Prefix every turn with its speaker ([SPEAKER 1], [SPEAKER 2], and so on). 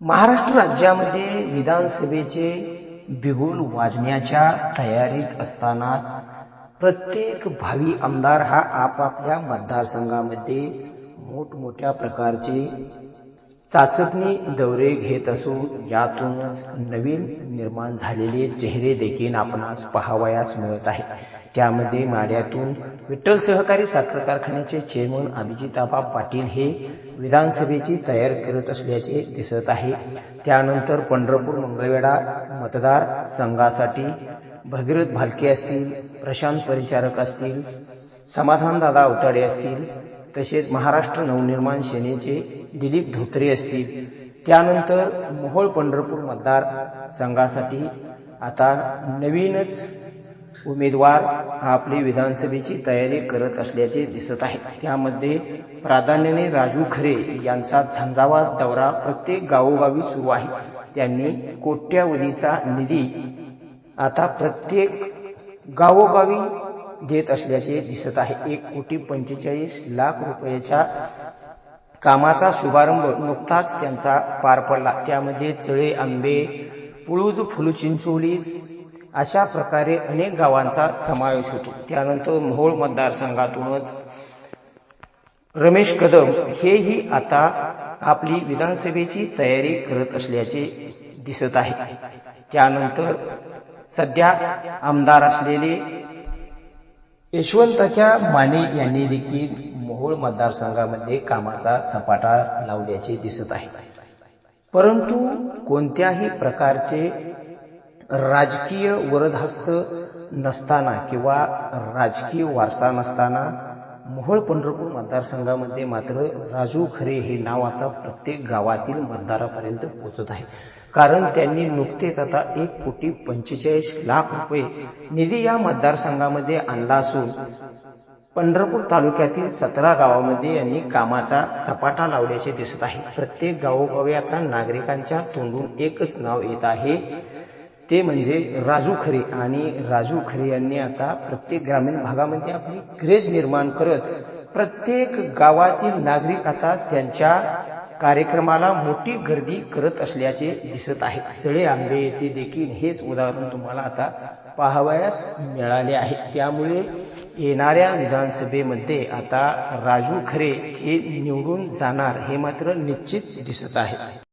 [SPEAKER 1] महाराष्ट्र राज्यामध्ये विधानसभेचे बिगुल वाजण्याच्या तयारीत असतानाच प्रत्येक भावी आमदार हा आपापल्या मतदारसंघामध्ये मोठमोठ्या प्रकारचे चाचपणी दौरे घेत असून यातूनच नवीन निर्माण झालेले चेहरे देखील आपणास पाहावयास मिळत आहे त्यामध्ये माड्यातून विठ्ठल सहकारी साखर कारखान्याचे चेअरमन अभिजिताबा पाटील हे विधानसभेची तयारी करत असल्याचे दिसत आहे. त्यानंतर पंढरपूर मंगळवेढा मतदार संघासाठी भगीरथ भालके असतील प्रशांत परिचारक असतील समाधानदादा अवताडे असतील तसेच महाराष्ट्र नवनिर्माण सेनेचे दिलीप धोत्रे असतील. त्यानंतर मोहोळ पंढरपूर मतदार संघासाठी आता नवीनच उमेदवार आपली विधानसभेची तयारी करत असल्याचे दिसत आहे. त्यामध्ये प्राधान्याने राजू खरे यांचा झंझावात दौरा प्रत्येक गावोगावी सुरू आहे. त्यांनी कोट्यावधीचा निधी आता प्रत्येक गावोगावी देत असल्याचे दिसत आहे. एक कोटी पंचेचाळीस लाख रुपयाच्या कामाचा शुभारंभ नुकताच त्यांचा पार पडला. त्यामध्ये चळे आंबे पुळूज फुलचिंचोली अशा प्रकारे अनेक गावांचा समावेश होतो. त्यानंतर मोहोळ मतदारसंघातूनच रमेश कदम हेही आता आपली विधानसभेची तयारी करत असल्याचे दिसत आहे. त्यानंतर सध्या आमदार असलेले यशवंताच्या माने यांनी देखील मोहोळ मतदारसंघामध्ये कामाचा सपाटा लावल्याचे दिसत आहे. परंतु कोणत्याही प्रकारचे राजकीय वरदहस्त नसताना किंवा राजकीय वारसा नसताना मोहोळ पंढरपूर मतदारसंघामध्ये मात्र राजू खरे हे नाव आता प्रत्येक गावातील मतदारापर्यंत पोहोचत आहे. कारण त्यांनी नुकतेच आता एक कोटी पंचेचाळीस लाख रुपये निधी या मतदारसंघामध्ये आणला असून पंढरपूर तालुक्यातील सतरा गावामध्ये यांनी कामाचा सपाटा लावल्याचे दिसत आहे. प्रत्येक गावोगावी आता नागरिकांच्या तोंडून एकच नाव येत आहे ते म्हणजे राजू खरे. आणि राजू खरे यांनी आता प्रत्येक ग्रामीण भागामध्ये आपली क्रेज निर्माण करत प्रत्येक गावातील नागरिक आता त्यांच्या कार्यक्रमाला मोठी गर्दी करत असल्याचे दिसत आहे. चळे आंबे येथे देखील हेच उदाहरण तुम्हाला आता पाहावयास मिळाले आहे. त्यामुळे येणाऱ्या विधानसभेमध्ये आता राजू खरे हे निवडून जाणार हे मात्र निश्चित दिसत आहे.